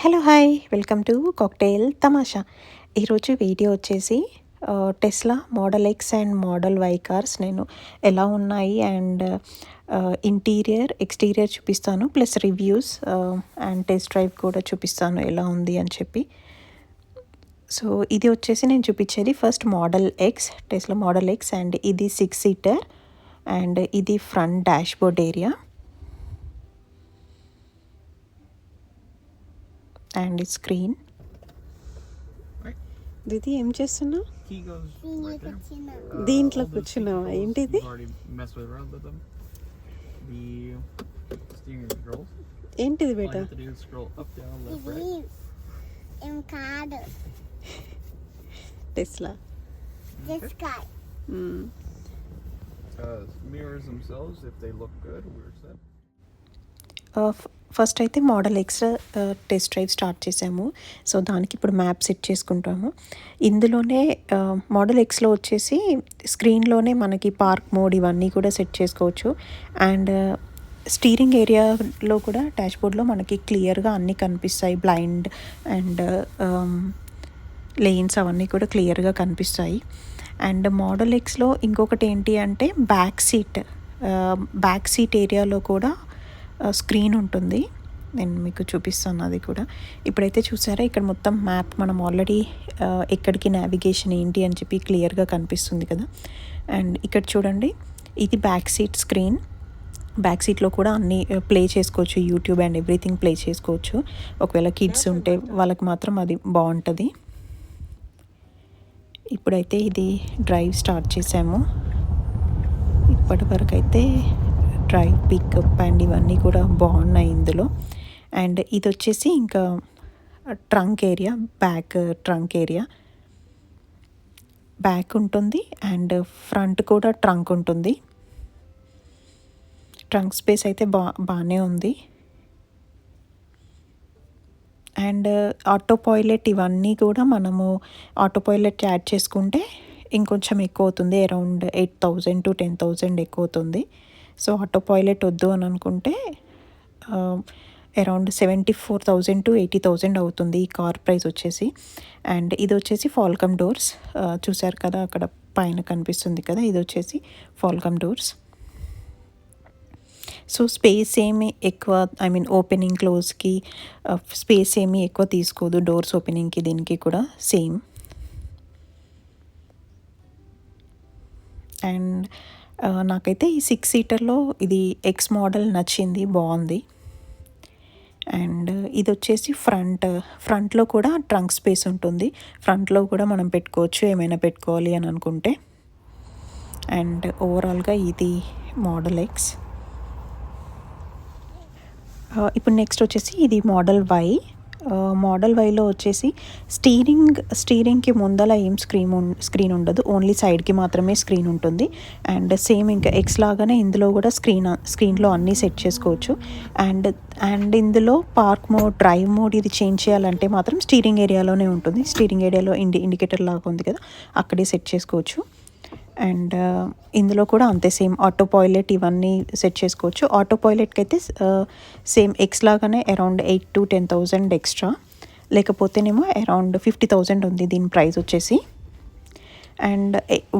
Hello hi. Welcome to cocktail Tamasha. ఈరోజు video వచ్చేసి Tesla model X and model Y cars నేను ఎలా ఉన్నాయి అండ్ ఇంటీరియర్ ఎక్స్టీరియర్ చూపిస్తాను plus reviews and test drive కూడా చూపిస్తాను ఎలా ఉంది అని చెప్పి. సో ఇది వచ్చేసి నేను చూపించేది first model X Tesla model X and ఇది సిక్స్ సీటర్ అండ్ ఇది front dashboard area and screen దీది ఏం చేస్తున్నావు. దీంట్లో కూర్చున్నావా ఏంటిది. ఏంటిది బేటా. Tesla. Uh, mirrors themselves, if they look good, we're set. First అయితే model extra test drive start చేసాము. సో దానికి ఇప్పుడు మ్యాప్ సెట్ చేసుకుంటాము. ఇందులోనే మోడల్ ఎక్స్లో వచ్చేసి స్క్రీన్లోనే మనకి పార్క్ మోడ్ ఇవన్నీ కూడా సెట్ చేసుకోవచ్చు. అండ్ స్టీరింగ్ ఏరియాలో కూడా డాష్బోర్డ్లో మనకి క్లియర్గా అన్నీ కనిపిస్తాయి. బ్లైండ్ అండ్ లెయిన్స్ అవన్నీ కూడా క్లియర్గా కనిపిస్తాయి. అండ్ మోడల్ ఎక్స్లో ఇంకొకటి ఏంటి అంటే బ్యాక్ సీట్ బ్యాక్ సీట్ ఏరియాలో కూడా స్క్రీన్ ఉంటుంది. నేను మీకు చూపిస్తాను అది కూడా. ఇప్పుడైతే చూసారా ఇక్కడ మొత్తం మ్యాప్ మనం ఆల్రెడీ ఎక్కడికి నావిగేషన్ ఏంటి అని చెప్పి క్లియర్గా కనిపిస్తుంది కదా. అండ్ ఇక్కడ చూడండి ఇది బ్యాక్ సీట్ స్క్రీన్. బ్యాక్ సీట్లో కూడా అన్ని ప్లే చేసుకోవచ్చు. యూట్యూబ్ అండ్ ఎవ్రీథింగ్ ప్లే చేసుకోవచ్చు. ఒకవేళ కిడ్స్ ఉంటే వాళ్ళకి మాత్రం అది బాగుంటుంది. ఇప్పుడైతే ఇది డ్రైవ్ స్టార్ట్ చేసాము. ఇప్పటి వరకు అయితే ట్రై పికప్ అండ్ ఇవన్నీ కూడా బాగున్నాయి ఇందులో. అండ్ ఇది వచ్చేసి ఇంకా trunk area back trunk area. Back ఉంటుంది అండ్ ఫ్రంట్ కూడా ట్రంక్ ఉంటుంది. ట్రంక్ స్పేస్ అయితే బా బాగానే ఉంది. అండ్ ఆటో పాయిలెట్ ఇవన్నీ కూడా మనము ఆటో పాయిలెట్ యాడ్ చేసుకుంటే ఇంకొంచెం ఎక్కువ అవుతుంది around eight thousand to ten thousand ఎక్కువ అవుతుంది. సో ఆటో పైలట్ వద్దు అని అనుకుంటే around seventy four thousand to eighty thousand అవుతుంది ఈ కార్ ప్రైస్ వచ్చేసి. అండ్ ఇది వచ్చేసి ఫాల్కమ్ డోర్స్. చూసారు కదా అక్కడ పైన కనిపిస్తుంది కదా ఇది వచ్చేసి ఫాల్కమ్ డోర్స్. సో స్పేస్ ఏమి ఎక్కువ ఐ మీన్ ఓపెనింగ్ క్లోజ్కి స్పేస్ ఏమి ఎక్కువ తీసుకోదు డోర్స్ ఓపెనింగ్కి దీనికి కూడా సేమ్. అండ్ నాకైతే ఈ సిక్స్ సీటర్లో ఇది ఎక్స్ మోడల్ నచ్చింది బాగుంది. అండ్ ఇది వచ్చేసి ఫ్రంట్ ఫ్రంట్లో కూడా ట్రంక్ స్పేస్ ఉంటుంది. ఫ్రంట్లో కూడా మనం పెట్టుకోవచ్చు ఏమైనా పెట్టుకోవాలి అని అనుకుంటే. అండ్ ఓవరాల్గా ఇది మోడల్ ఎక్స్ ఇప్పుడు నెక్స్ట్ వచ్చేసి ఇది మోడల్ వై మోడల్ వైలో వచ్చేసి స్టీరింగ్ స్టీరింగ్కి ముందల ఏం స్క్రీన్ స్క్రీన్ ఉండదు. ఓన్లీ సైడ్కి మాత్రమే స్క్రీన్ ఉంటుంది. అండ్ సేమ్ ఇంకా ఎక్స్ లాగానే ఇందులో కూడా స్క్రీన్ స్క్రీన్లో అన్నీ సెట్ చేసుకోవచ్చు. అండ్ అండ్ ఇందులో పార్క్ మోడ్ డ్రైవ్ మోడ్ ఇది చేంజ్ చేయాలంటే మాత్రం స్టీరింగ్ ఏరియాలోనే ఉంటుంది. స్టీరింగ్ ఏరియాలో ఇండి ఇండికేటర్ లాగా ఉంది కదా అక్కడే సెట్ చేసుకోవచ్చు. అండ్ ఇందులో కూడా అంతే సేమ్ ఆటో పైలట్ ఇవన్నీ సెట్ చేసుకోవచ్చు. ఆటో పైలట్కి అయితే సేమ్ ఎక్స్ లాగానే around eight to ten thousand extra లేకపోతేనేమో around fifty thousand ఉంది దీని ప్రైస్ వచ్చేసి. అండ్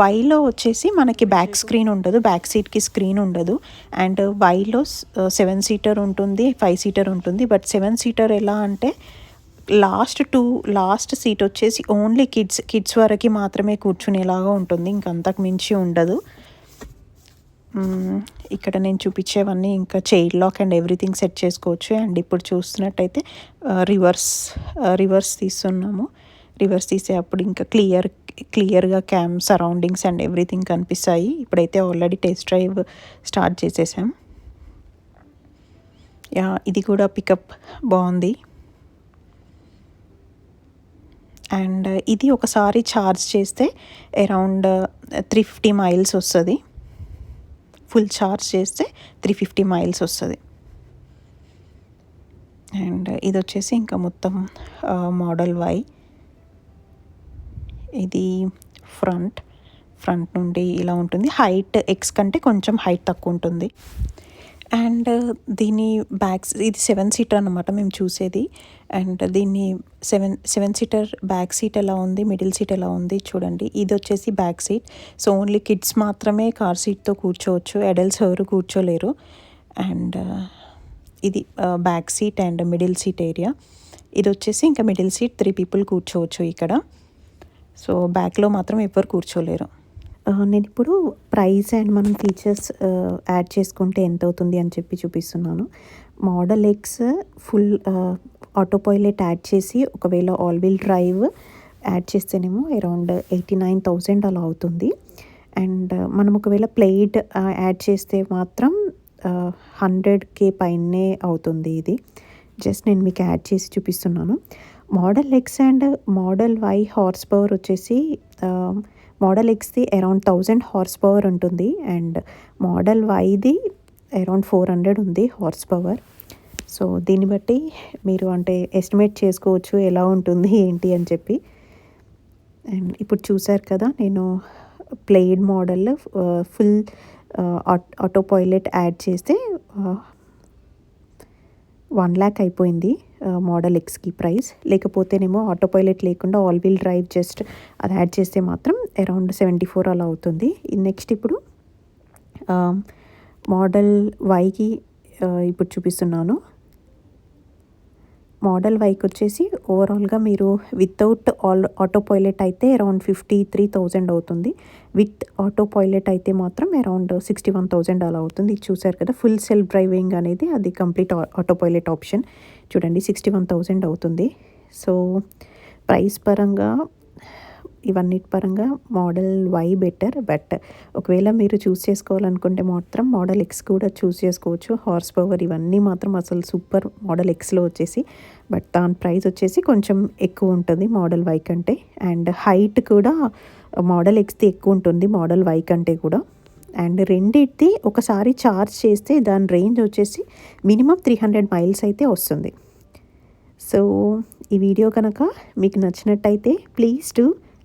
వైలో వచ్చేసి మనకి బ్యాక్ స్క్రీన్ ఉండదు బ్యాక్ సీట్కి స్క్రీన్ ఉండదు. అండ్ వైలో సెవెన్ సీటర్ ఉంటుంది ఫైవ్ సీటర్ ఉంటుంది. బట్ సెవెన్ సీటర్ ఎలా అంటే లాస్ట్ టూ లాస్ట్ సీట్ వచ్చేసి ఓన్లీ కిడ్స్ కిడ్స్ వరకు మాత్రమే కూర్చునేలాగా ఉంటుంది. ఇంకంతకు మించి ఉండదు. ఇక్కడ నేను చూపించేవన్నీ ఇంకా child lock and everything set చేసుకోవచ్చు. అండ్ ఇప్పుడు చూస్తున్నట్టయితే రివర్స్ రివర్స్ తీస్తున్నాము. రివర్స్ తీసే అప్పుడు ఇంకా క్లియర్ క్లియర్గా క్యామ్ సరౌండింగ్స్ అండ్ ఎవ్రీథింగ్ కనిపిస్తాయి. ఇప్పుడైతే ఆల్రెడీ టెస్ట్ డ్రైవ్ స్టార్ట్ చేసేసాం. యా ఇది కూడా పికప్ బాగుంది. అండ్ ఇది ఒకసారి ఛార్జ్ చేస్తే అరౌండ్ త్రీ ఫిఫ్టీ మైల్స్ వస్తుంది. ఫుల్ ఛార్జ్ చేస్తే త్రీ ఫిఫ్టీ మైల్స్ వస్తుంది. అండ్ ఇది వచ్చేసి ఇంకా మొత్తం మోడల్ వై. ఇది ఫ్రంట్ ఫ్రంట్ నుండి ఇలా ఉంటుంది. హైట్ ఎక్స్ కంటే కొంచెం హైట్ తక్కువ ఉంటుంది. అండ్ దీని బ్యాక్ ఇది సెవెన్ సీటర్ అనమాట మేము చూసేది. అండ్ దీన్ని seven seven seater back seat ఎలా ఉంది మిడిల్ సీట్ ఎలా ఉంది చూడండి. ఇది వచ్చేసి back seat. So only kids మాత్రమే కార్ సీట్తో కూర్చోవచ్చు అడల్ట్స్ ఎవరు కూర్చోలేరు. అండ్ ఇది back seat and middle seat area. ఇది వచ్చేసి ఇంకా మిడిల్ సీట్ త్రీ పీపుల్ కూర్చోవచ్చు ఇక్కడ. సో బ్యాక్లో మాత్రం ఎవరు కూర్చోలేరు. నేను ఇప్పుడు ప్రైస్ అండ్ మనం ఫీచర్స్ యాడ్ చేసుకుంటే ఎంత అవుతుంది అని చెప్పి చూపిస్తున్నాను. Model X full auto pilot add చేసి ఒకవేళ ఆల్ వీల్ డ్రైవ్ యాడ్ చేస్తేనేమో అరౌండ్ ఎయిటీ నైన్ థౌజండ్ అలా అవుతుంది. అండ్ మనం ఒకవేళ ప్లేట్ యాడ్ చేస్తే మాత్రం హండ్రెడ్ కే పైనే అవుతుంది ఇది. జస్ట్ నేను మీకు యాడ్ చేసి చూపిస్తున్నాను. Model X and model Y horsepower వచ్చేసి మోడల్ ఎక్స్ది అరౌండ్ థౌజండ్ హార్స్ పవర్ ఉంటుంది అండ్ మోడల్ వైది అరౌండ్ ఫోర్ హండ్రెడ్ ఉంది హార్స్ పవర్ సో దీన్ని బట్టి మీరు అంటే ఎస్టిమేట్ చేసుకోవచ్చు ఎలా ఉంటుంది ఏంటి అని చెప్పి. అండ్ ఇప్పుడు చూసారు కదా నేను Plaid model full auto pilot add చేస్తే వన్ ల్యాక్ అయిపోయింది. మోడల్ ఎక్స్కి ప్రైస్. లేకపోతేనేమో ఆటో పైలట్ లేకుండా ఆల్ వీల్ డ్రైవ్ జస్ట్ అది యాడ్ చేస్తే మాత్రం అరౌండ్ సెవెంటీ ఫోర్ అలా అవుతుంది. నెక్స్ట్ ఇప్పుడు మోడల్ వైకి ఇప్పుడు చూపిస్తున్నాను. మోడల్ వైక్ వచ్చేసి ఓవరాల్గా మీరు వితౌట్ ఆల్ ఆటో పైలట్ అయితే అరౌండ్ ఫిఫ్టీ త్రీ థౌజండ్ అవుతుంది. విత్ ఆటో పైలట్ అయితే మాత్రం అరౌండ్ సిక్స్టీ వన్ థౌజండ్ అలా అవుతుంది. ఇది చూసారు కదా ఫుల్ సెల్ఫ్ డ్రైవింగ్ అనేది అది కంప్లీట్ ఆటో పైలట్ ఆప్షన్ చూడండి సిక్స్టీ వన్ థౌజండ్ అవుతుంది. సో ప్రైస్ పరంగా ఇవన్నిటి పరంగా మోడల్ వై బెటర్ బట్ ఒకవేళ మీరు చూస్ చేసుకోవాలనుకుంటే మాత్రం మోడల్ ఎక్స్ కూడా చూస్ చేసుకోవచ్చు. హార్స్ పవర్ ఇవన్నీ మాత్రం అసలు సూపర్ మోడల్ ఎక్స్లో వచ్చేసి బట్ దాని ప్రైస్ వచ్చేసి కొంచెం ఎక్కువ ఉంటుంది మోడల్ వై కంటే. అండ్ హైట్ కూడా మోడల్ ఎక్స్ది ఎక్కువ ఉంటుంది మోడల్ వై కంటే కూడా. అండ్ రెండింటిది ఒకసారి ఛార్జ్ చేస్తే దాని రేంజ్ వచ్చేసి మినిమం త్రీ హండ్రెడ్ మైల్స్ అయితే వస్తుంది. సో ఈ వీడియో కనుక మీకు నచ్చినట్టయితే please do